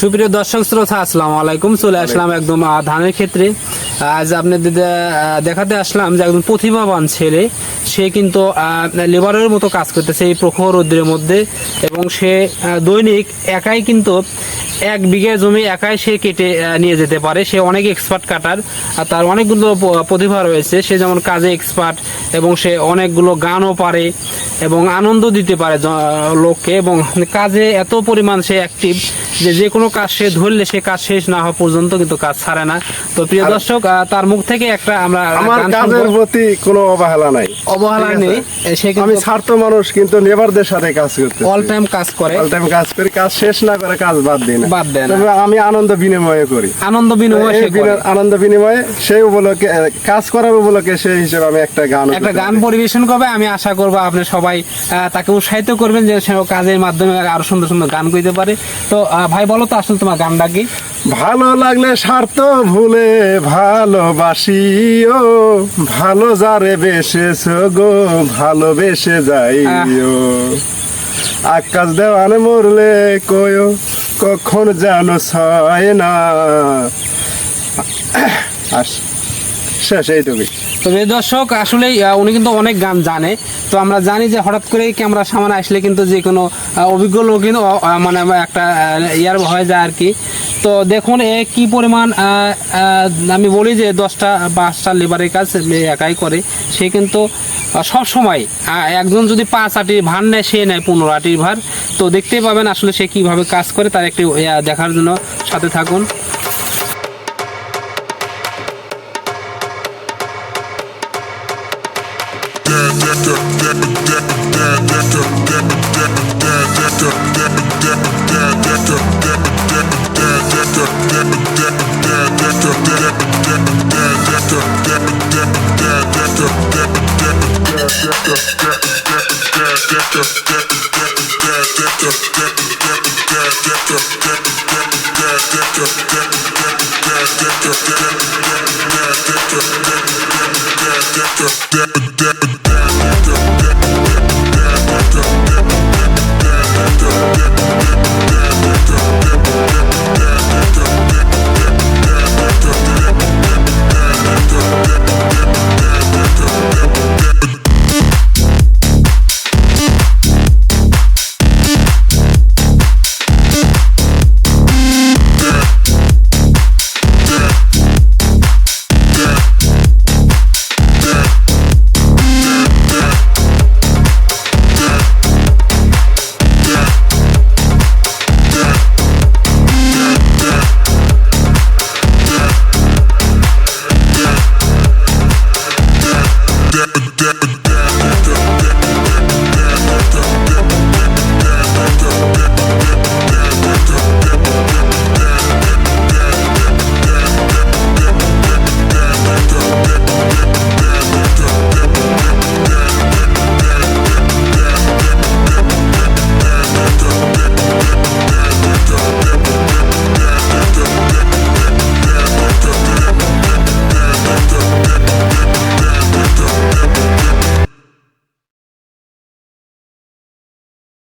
সুপ্রিয় দর্শক শ্রোতা আসসালামু আলাইকুম। চলে আসলাম একদম ধানের ক্ষেত্রে। আজ আপনাদের দেখাতে আসলাম যে একদম প্রতিভাবান ছেলে সে কিন্তু লেবারের মতো কাজ করতেছে এই প্রখর রৌদ্রের মধ্যে এবং সে দৈনিক একাই কিন্তু এক বিঘা জমি একাই সে কেটে নিয়ে যেতে পারে। সে অনেক এক্সপার্ট কাটার আর তার অনেকগুলো প্রতিভা রয়েছে। সে যেমন কাজে এক্সপার্ট এবং সে অনেকগুলো গানও পারে এবং আনন্দ দিতে পারে লোককে এবং কাজে এত পরিমাণ সে অ্যাক্টিভ যে যে কোনো কাজ সে ধরলে সে কাজ শেষ না হওয়া পর্যন্ত কিন্তু কাজ ছাড়ে না। তো প্রিয় দর্শক তার মুখ থেকে একটা আমরা আমার কাজের প্রতি কোনো অবহেলা নাই। অবহেলা নেই। সে আমি ছাত্র মানুষ কিন্তু নেবারদের সাথে কাজ করতে অল টাইম কাজ করে। অল টাইম কাজ করি। কাজ শেষ না করে কাজ বাদ দিই না। বাদ দেয় না। তবে আমি আনন্দ বিনিময় করি। আনন্দ বিনিময় সে করে। আনন্দ বিনিময়ে সেই উপলক্ষে কাজ করার উপলক্ষে সেই হিসেবে আমি একটা গান একটা গান পরিবেশন করবে। আমি আশা করব আপনি সবাই তাকে উৎসাহিত করবেন যে সে কাজের মাধ্যমে আরও সুন্দর সুন্দর গান গাইতে পারে। তো ভাই বলো তো আসলে তোমার গান ডাকি ভালো লাগলে স্বার্থ ভুলে ভালোবাসিও। ভালো যারে বেসেছ গো ভালোবেসে যাইও। আকাশ দেওয়ানে মরলে কয়ো কখন যেন ছয় না। আস শেষ, এইটুকুই। তবে দর্শক আসলে উনি কিন্তু অনেক গান জানে। তো আমরা জানি যে হঠাৎ করে ক্যামেরার সামনে আসলে কিন্তু যে কোনো অভিজ্ঞ লোক কিন্তু মানে একটা ইয়ার হয়ে যায় আর কি। তো দেখুন, এ কি পরিমাণ আমি বলি যে দশটা পাঁচটা লেবারের কাজ একাই করে। সে কিন্তু সব সময় একজন যদি পাঁচ আটির ভার নেয়, সে নেয় পনেরো আটির ভার। তো দেখতেই পাবেন আসলে সে কীভাবে কাজ করে, তার একটি দেখার জন্য সাথে থাকুন। Depp, depp, depp.